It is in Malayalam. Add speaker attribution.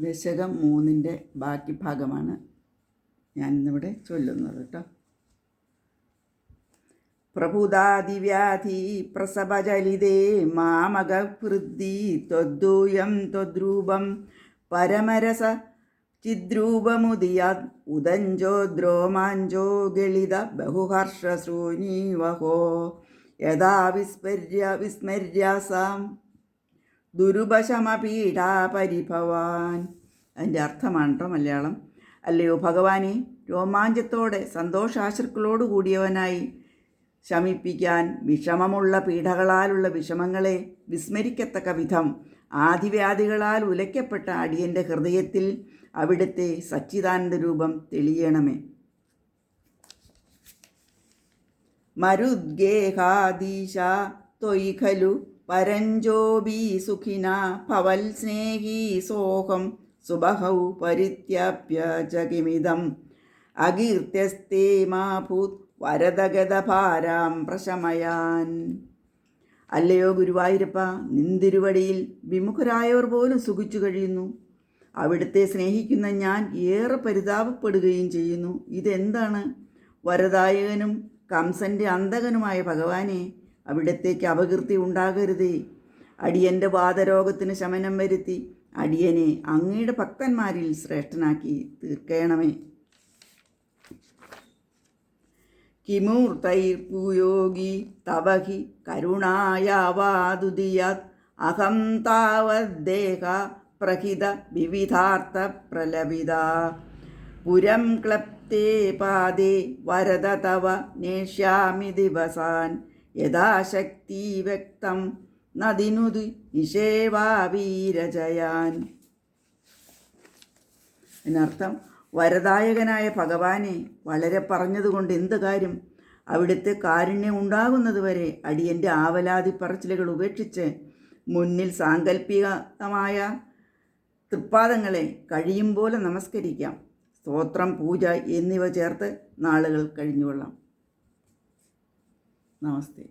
Speaker 1: ദശകം മൂന്നിന്റെ ബാക്കി ഭാഗമാണ് ഞാൻ ഞാനിന്നിവിടെ ചൊല്ലുന്നത് കേട്ടോ. പ്രഭുദാതിവ്യാധി പ്രസവചലിതേ മാമകവൃദ്ധി ത്വദ്ദൂയം ത്വദ്രൂപം പരമരസ ചിദ്രൂപമുദിയ ഉദഞ്ചോ ദ്രോമാഞ്ചോ ഗളിത ബഹുഹർഷശ്രൂനീവഹോ യഥാ വിസ്മര്യ വിസ്മര്യാസാം ദുരുപശമപീഠാപരിഭവാൻ അതിന്റെ അർത്ഥമാണ് കേട്ടോ മലയാളം. അല്ലയോ ഭഗവാനെ രോമാഞ്ചത്തോടെ സന്തോഷാശ്രുക്കളോട് കൂടിയവനായി ശമിപ്പിക്കാൻ വിഷമമുള്ള പീഡകളാലുള്ള വിഷമങ്ങളെ വിസ്മരിക്കത്തക്ക വിധം ആദിവ്യാധികളാൽ ഉലയ്ക്കപ്പെട്ട അടിയന്റെ ഹൃദയത്തിൽ അവിടുത്തെ സച്ചിദാനന്ദ രൂപം തെളിയണമേ. മരുദ്ഗേഹാദീശ ത്വയി ഖലു പരഞ്ജോബി സുഖിന ഭവൽ സ്നേഹി സോഹം സുബഹൗ പരിത്യാപ്യ ജഗിമിതം. അകീർത്യസ്തേ മാഭൂത് വരദഗതഭാരാം പ്രശമയാൻ. അല്ലയോ ഗുരുവായൂരപ്പ നിന്തിരുവടിയിൽ വിമുഖരായവർ പോലും സുഖിച്ചു കഴിയുന്നു. അവിടുത്തെ സ്നേഹിക്കുന്ന ഞാൻ ഏറെ പരിതാപപ്പെടുകയും ചെയ്യുന്നു. ഇതെന്താണ്? വരദായകനും കംസന്റെ അന്തകനുമായ ഭഗവാനെ അവിടത്തേക്ക് അപകീർത്തി ഉണ്ടാകരുതേ. അടിയന്റെ വാദരോഗത്തിന് ശമനം വരുത്തി അടിയനെ അങ്ങയുടെ ഭക്തന്മാരിൽ ശ്രേഷ്ഠനാക്കി തീർക്കണമേ. കിമൂർത്തൈർപൂയോഗി പൂയോഗി തവഹി കരുണായാവാതുദിയാത് അഹം താവദ്ദേഹ പ്രഹിത വിവിധാർത്ഥ പ്രലപിത. പുരം ക്ലപ്തേ പാദേ വരദ തവ നേഷ്യാമി ദിവസാൻ യഥാശക്തി വ്യക്തം നദിനുത് നിഷേവാവീരജയാൻ എന്നർത്ഥം വരദായകനായ ഭഗവാനെ വളരെ പറഞ്ഞതുകൊണ്ട് എന്ത് കാര്യം? അവിടുത്തെ കാരുണ്യം ഉണ്ടാകുന്നതുവരെ അടിയന്റെ ആവലാതി പറച്ചിലുകൾ ഉപേക്ഷിച്ച് മുന്നിൽ സാങ്കല്പികമായ തൃപ്പാദങ്ങളെ കഴിയും പോലെ നമസ്കരിക്കാം. സ്തോത്രം പൂജ എന്നിവ ചേർത്ത് നാളുകൾ കഴിഞ്ഞുകൊള്ളാം. Namastê.